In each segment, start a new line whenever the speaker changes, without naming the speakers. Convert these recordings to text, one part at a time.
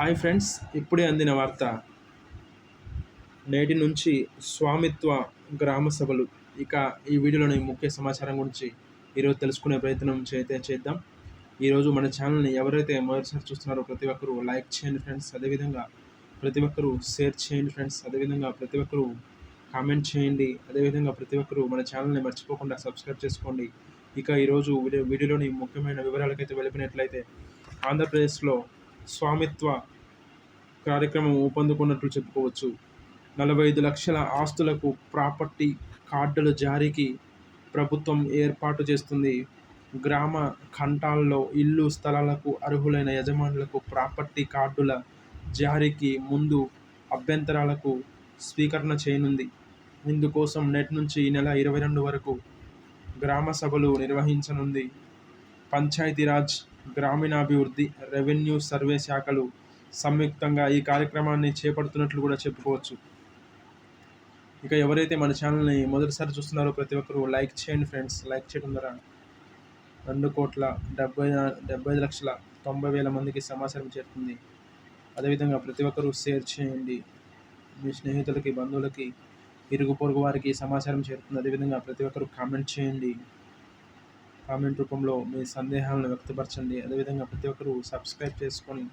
Hi friends ఇప్పుడే అందిన వార్త. నేటి నుంచి స్వామిత్వ గ్రామ సభలు. ఇక ఈ వీడియోలోని ముఖ్య సమాచారం గురించి ఈరోజు తెలుసుకునే ప్రయత్నం చేతే చేద్దాం. ఈరోజు మన ఛానల్ని ఎవరైతే మొదటిసారి చూస్తున్నారో ప్రతి ఒక్కరూ లైక్ చేయండి ఫ్రెండ్స్. అదేవిధంగా ప్రతి ఒక్కరూ షేర్ చేయండి ఫ్రెండ్స్. అదేవిధంగా ప్రతి ఒక్కరూ కామెంట్ చేయండి. అదేవిధంగా ప్రతి ఒక్కరూ మన ఛానల్ని మర్చిపోకుండా సబ్స్క్రైబ్ చేసుకోండి. ఇక ఈరోజు వీడియో వీడియోలోని ముఖ్యమైన వివరాలకైతే వెళ్ళిపోయినట్లయితే ఆంధ్రప్రదేశ్లో స్వామిత్వ కార్యక్రమం ఊపందుకున్నట్లు చెప్పుకోవచ్చు. నలభై ఐదు లక్షల ఆస్తులకు ప్రాపర్టీ కార్డుల జారీకి ప్రభుత్వం ఏర్పాటు చేస్తుంది. గ్రామ ఖండాల్లో ఇల్లు స్థలాలకు అర్హులైన యజమానులకు ప్రాపర్టీ కార్డుల జారీకి ముందు అభ్యంతరాలకు స్వీకరణ చేయనుంది. ఇందుకోసం నెట్ నుంచి ఈ నెల ఇరవై రెండు వరకు గ్రామ సభలు నిర్వహించనుంది. పంచాయతీరాజ్ గ్రామీణాభివృద్ధి రెవెన్యూ సర్వే శాఖలు సంయుక్తంగా ఈ కార్యక్రమాన్ని చేపడుతున్నట్లు కూడా చెప్పుకోవచ్చు. ఇక ఎవరైతే మన ఛానల్ని మొదటిసారి చూస్తున్నారో ప్రతి ఒక్కరూ లైక్ చేయండి ఫ్రెండ్స్. లైక్ చేయడం ద్వారా రెండు కోట్ల డెబ్బై డెబ్బై ఐదు లక్షల తొంభై వేల మందికి సమాచారం చేరుతుంది. అదేవిధంగా ప్రతి ఒక్కరూ షేర్ చేయండి. మీ స్నేహితులకి బంధువులకి ఇరుగు పొరుగు వారికి సమాచారం చేరుతుంది. అదేవిధంగా ప్రతి ఒక్కరూ కామెంట్ చేయండి. కామెంట్ రూపంలో మీ సందేహాలను వ్యక్తపరచండి. అదేవిధంగా ప్రతి ఒక్కరూ సబ్స్క్రైబ్ చేసుకొని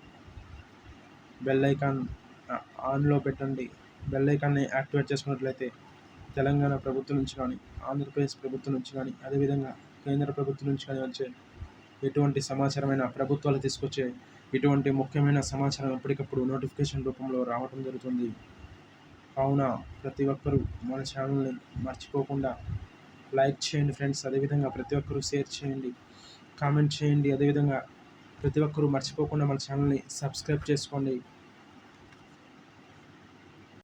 బెల్ ఐకాన్ ఆన్లో పెట్టండి. బెల్ ఐకాన్ని యాక్టివేట్ చేసుకున్నట్లయితే తెలంగాణ ప్రభుత్వం నుంచి కానీ ఆంధ్రప్రదేశ్ ప్రభుత్వం నుంచి కానీ అదేవిధంగా కేంద్ర ప్రభుత్వం నుంచి కానీ వచ్చే ఎటువంటి సమాచారమైన ప్రభుత్వాలు తీసుకొచ్చే ఇటువంటి ముఖ్యమైన సమాచారం ఎప్పటికప్పుడు నోటిఫికేషన్ రూపంలో రావడం జరుగుతుంది. కావున ప్రతి ఒక్కరూ మన ఛానల్ని మర్చిపోకుండా లైక్ చేయండి ఫ్రెండ్స్ అదేవిధంగా ప్రతి ఒక్కరూ షేర్ చేయండి కామెంట్ చేయండి అదేవిధంగా ప్రతి ఒక్కరూ మర్చిపోకుండా మన ఛానల్ని సబ్స్క్రైబ్ చేసుకోండి.